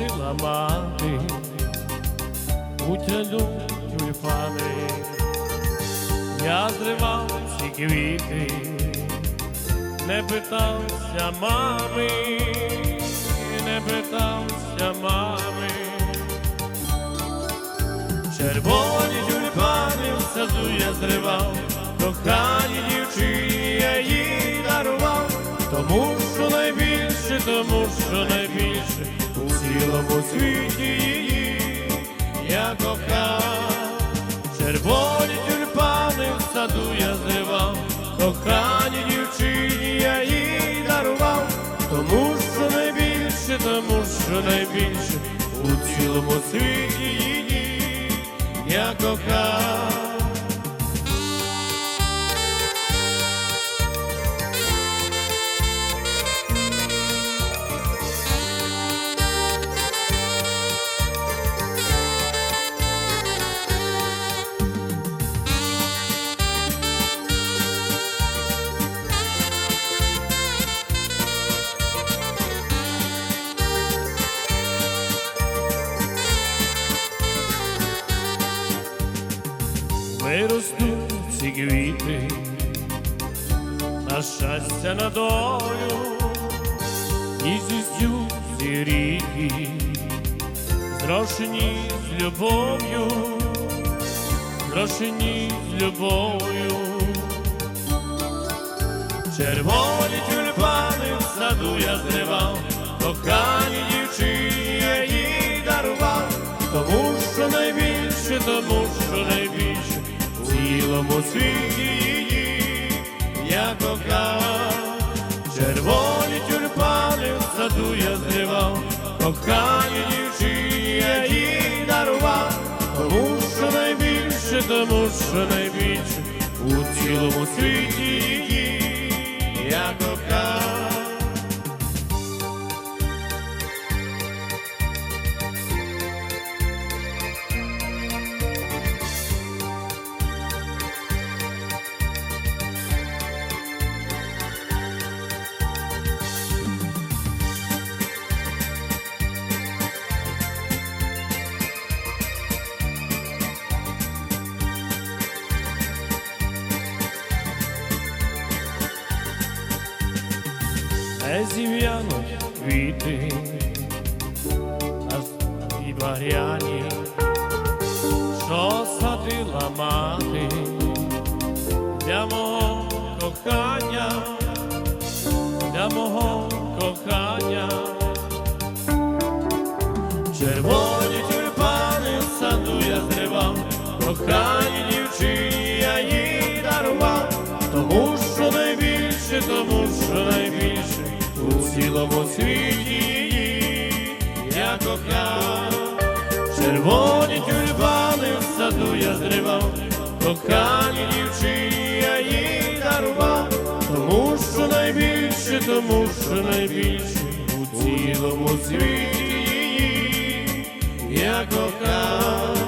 посадила мати у тяду тюльпани. Я зривав ці квіти, не питався мами, не питався мами. Червоні тюльпани в саду я зривав, коханій дівчині я їй дарував, тому що найбільше, тому що найбільше у цілому світі її я кохав. Червоні тюльпани в саду я зривав, кохані дівчині я їй дарував, тому що найбільше, тому що найбільше у цілому світі Виростуть ці квіти, на щастя на долю, зістю ці ріки, зрошені з любов'ю, зрошені з любов'ю. Червоні тюльпани в саду я зривав, кохані дівчині я їй дарував, тому що найбільше, тому що найбільше в цілому світі її я кохав. Червоні тюльпани в саду я зривав, кохані дівчині я їй дарував, тому що найбільше, тому що найбільше у цілому світі її я кохав. Не зів'януть квіти, і багряні, що садила мати для мого кохання, для мого кохання. Червоні тюльпани в саду я зривав, кохані дівчині я їй дарував, тому що у цілому світі я кохав. Червоні тюльпани в саду я зривав, кохані дівчині я їй дарував, тому що найбільше, тому що найбільше у цілому світі я кохав.